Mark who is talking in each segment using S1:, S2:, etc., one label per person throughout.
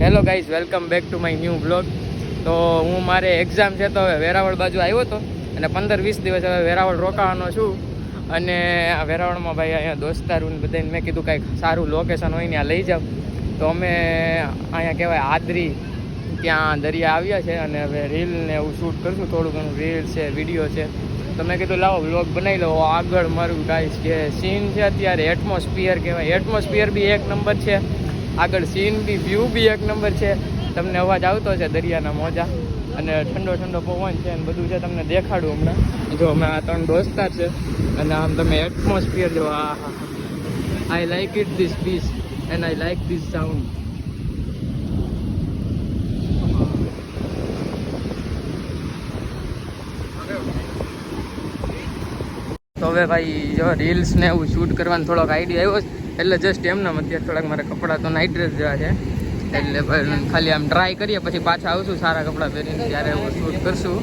S1: Hello guys welcome back to my new blog તો હું મારે એક્ઝામ છે તો હવે વેરાવળ બાજુ આવ્યો હતો અને પંદર વીસ દિવસ હવે વેરાવળ રોકાવાનો છું. અને વેરાવળમાં ભાઈ અહીંયા દોસ્તારું બધાને મેં કીધું કાંઈક સારું લોકેશન હોય આ લઈ જાવ તો અમે અહીંયા કહેવાય આદરી ત્યાં દરિયા આવ્યા છે અને હવે રીલ ને એવું શૂટ કરશું. થોડું ઘણું રીલ છે વીડિયો છે. તો મેં કીધું લાવો બ્લોગ બનાવી લો આગળ મારું ગાઈસ જે સીન છે અત્યારે એટમોસ્ફિયર કહેવાય. એટમોસ્ફિયર બી એક નંબર છે. આગળ સીન બી વ્યૂ બી એક નંબર છે. તમને અવાજ આવતો છે દરિયાના મોજા. અને ઠંડો ઠંડો પવન છે અને બધું છે તમને દેખાડું હમણાં. જો અમે આ ત્રણ દોસ્તાર છે અને આમ તમે એટમોસ્ફિયર જો આ I like it this piece and I like this sound તો હવે ભાઈ જો રીલ્સ ને એવું શૂટ કરવાનો થોડોક આઈડિયા આવ્યો છે. એટલે જસ્ટ એમને અત્યારે થોડાક મારા કપડાં તો નાઇટ ડ્રેસ જેવા છે. એટલે ખાલી આમ ટ્રાય કરીએ પછી પાછા આવશું સારા કપડાં પહેરીને ત્યારે એવું શૂટ કરશું.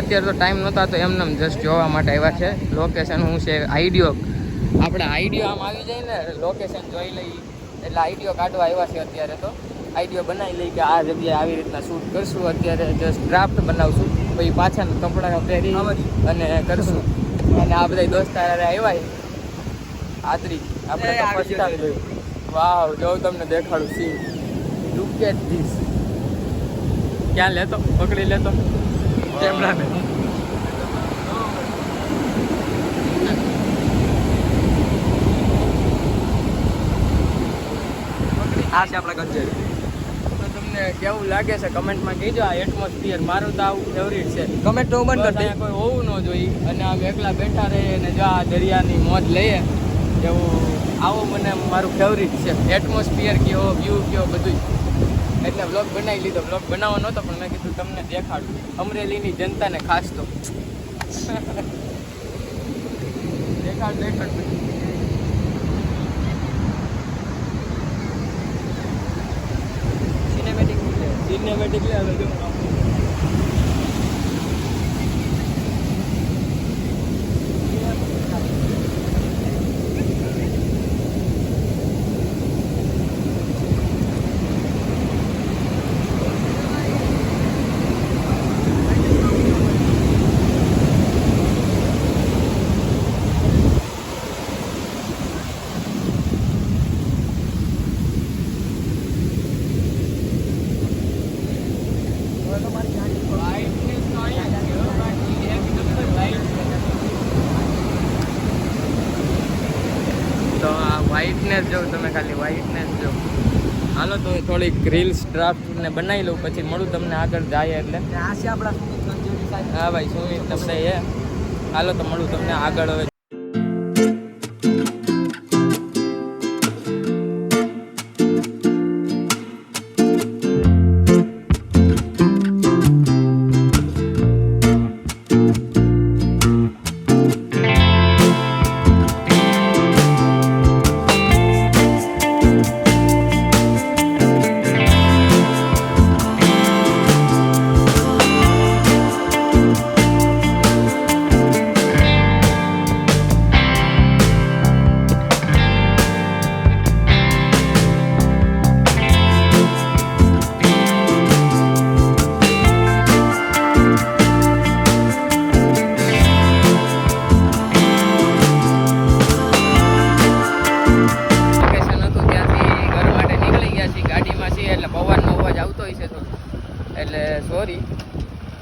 S1: અત્યારે તો ટાઈમ નહોતા તો એમને જસ્ટ જોવા માટે આવ્યા છે. લોકેશન શું છે? આઈડિયો આપણે આઈડિયો આમ આવી જાય ને લોકેશન જોઈ લઈ એટલે આઈડિયો કાઢવા આવ્યા છે અત્યારે તો. આઈડિયો બનાવી લઈ કે આ જગ્યાએ આવી રીતના શૂટ કરશું. અત્યારે જસ્ટ ડ્રાફ્ટ બનાવશું. પછી પાછા કપડાં પહેરી અને કરશું. અને આ બધા દોસ્તાર આવ્યા છે. આદરી આપણે તો પછતાવી ગયું વાવ જો તમને દેખાડું સી લુક એટ ધીસ ક્યાં લેતો? પકડી લેતો? કેમેરાને
S2: આ છે આપણા ગંજેરી
S1: તમને કેવું લાગે છે? કમેન્ટમાં કહેજો. આ એટમોસ્ફિયર મારું તો આવું ફેવરિટ છે.
S2: કમેન્ટ તો બંધ કરી
S1: કોઈ હોવું ન જોઈએ. અને આમ એકલા બેઠા રહીએ અને જો આ દરિયાની મોજ લઈએ એવું આવું મને મારું ફેવરિટ છે. એટમોસ્ફિયર કયો વ્યૂ કયો બધું એટલે બ્લોગ બનાવી લીધો. બ્લોગ બનાવવો નહોતો પણ મેં કીધું તમને દેખાડું. અમરેલીની જનતાને ખાસ તો. દેખાડ દેખાડ બધું.
S2: સિનેમેટિક
S1: સિનેમેટિક લે હવે જો Lightness તો અહીંયા છે, હો, બાકી એક નંબર light છે. તો આ વ્હાઇટનેસ જો તમે ખાલી વ્હાઇટનેસ જો હાલો તો થોડીક રીલ્સ ડ્રાફ્ટ ને બનાવી લઉં પછી મળું તમને આગળ જાય એટલે. હા ભાઈ સુમિત તમને એ. હાલો તો મળું તમને આગળ હવે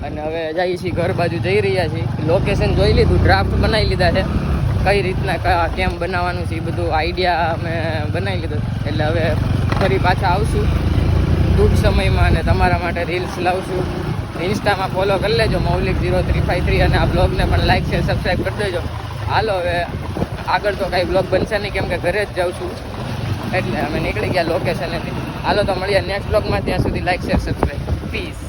S1: અને હવે જઈએ છીએ, ઘર બાજુ જઈ રહ્યા છીએ. લોકેશન જોઈ લીધું ડ્રાફ્ટ બનાવી લીધા છે. કઈ રીતના કયા કેમ બનાવવાનું છે, એ બધું આઈડિયા અમે બનાવી લીધો. એટલે હવે ફરી પાછા આવશું. ટૂંક સમયમાં અને તમારા માટે રીલ્સ લાવશું. ઇન્સ્ટામાં ફોલો કરી લેજો Maulik zero three five three અને આ બ્લોગને પણ લાઈક શેર સબસ્ક્રાઈબ કરી દેજો. હાલો, હવે આગળ તો કાંઈ બ્લોગ બનશે નહીં, કેમ કે ઘરે જ જાઉં છું. એટલે અમે નીકળી ગયા લોકેશનેથી હાલો, તો મળીએ નેક્સ્ટ બ્લોગમાં ત્યાં સુધી લાઈક શેર સબસ્ક્રાઈબ પીસ